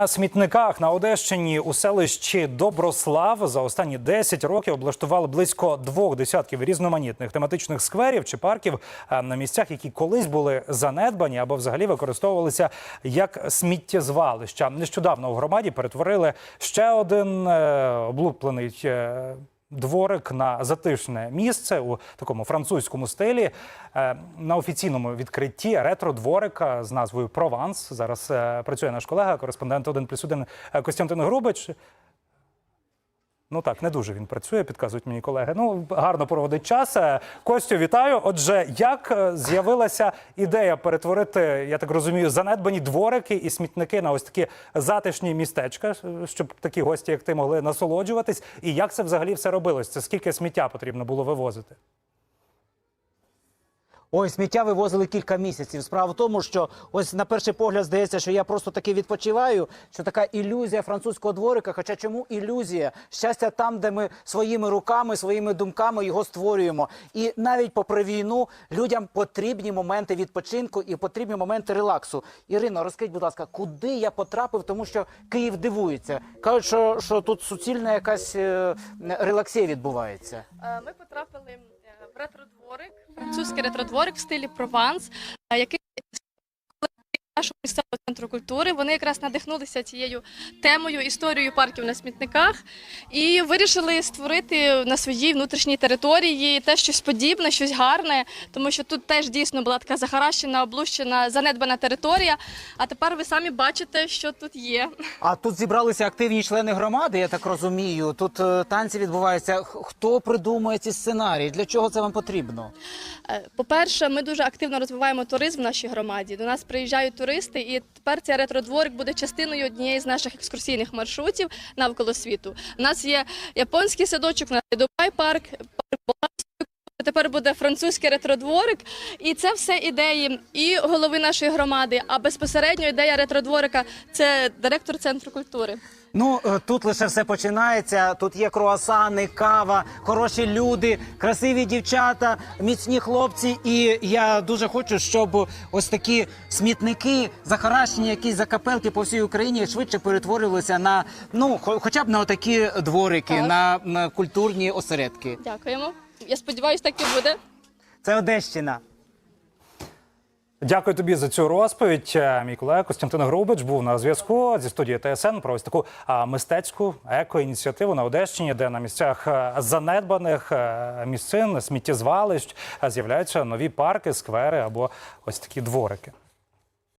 На смітниках на Одещині у селищі Доброслав за останні 10 років облаштували близько двох десятків різноманітних тематичних скверів чи парків е, на місцях, які колись були занедбані або взагалі використовувалися як сміттєзвалища. Нещодавно у громаді перетворили ще один е, облуплений. Е, Дворик на затишне місце у такому французькому стилі Е, на офіційному відкритті ретро-дворика з назвою Прованс. Зараз е, працює наш колега, кореспондент 1 плюс 1 Костянтин Грубич. Ну так, не дуже він працює, підказують мені колеги. Ну, гарно проводить час. Е, Костю, вітаю. Отже, як е, з'явилася ідея перетворити, я так розумію, занедбані дворики і смітники на ось такі затишні містечка, е, щоб такі гості, як ти, могли насолоджуватись. І як це взагалі все робилось? Це скільки сміття потрібно було вивозити? Ой, сміття вивозили кілька місяців. Справа в тому, що ось на перший погляд здається, що я просто таки відпочиваю, що така ілюзія французького дворика. Хоча чому ілюзія? Щастя там, де ми своїми руками, своїми думками його створюємо. І навіть попри війну людям потрібні моменти відпочинку і потрібні моменти релаксу. Ірино, розкажіть, будь ласка, куди я потрапив, тому що Київ дивується. Кажуть, що, що тут суцільна якась е, релаксія відбувається. Е, Ми потрапили ретродворик, французький ретродворик в стилі Прованс, який нашого місцевого центру культури. Вони якраз надихнулися цією темою, історією парків на смітниках і вирішили створити на своїй внутрішній території те щось подібне, щось гарне, тому що тут теж дійсно була така захаращена, облущена, занедбана територія. А тепер ви самі бачите, що тут є. А тут зібралися активні члени громади, я так розумію. Тут е, танці відбуваються. Хто придумує ці сценарії? Для чого це вам потрібно? Е, По-перше, ми дуже активно розвиваємо туризм в нашій громаді. До нас приїжджають туристи, і тепер цей ретродворик буде частиною однієї з наших екскурсійних маршрутів навколо світу. У нас є японський садочок, у нас є Дубай парк, парк Тепер буде французький ретродворик, і це все ідеї і голови нашої громади. А безпосередньо ідея ретродворика це директор центру культури. Ну е, тут лише все починається. Тут є круасани, кава, хороші люди, красиві дівчата, міцні хлопці. І я дуже хочу, щоб ось такі смітники, захаращені якісь закапелки по всій Україні швидше перетворювалися на ну хо- хоча б на отакі дворики, Так. на, на культурні осередки. Дякуємо. Я сподіваюся, так і буде. Це Одещина. Дякую тобі за цю розповідь. Е, Мій колега Костянтин Грубич був на зв'язку зі студією ТСН про ось таку мистецьку еко-ініціативу на Одещині, де на місцях е, занедбаних е, місцин, сміттєзвалищ з'являються нові парки, сквери або ось такі дворики.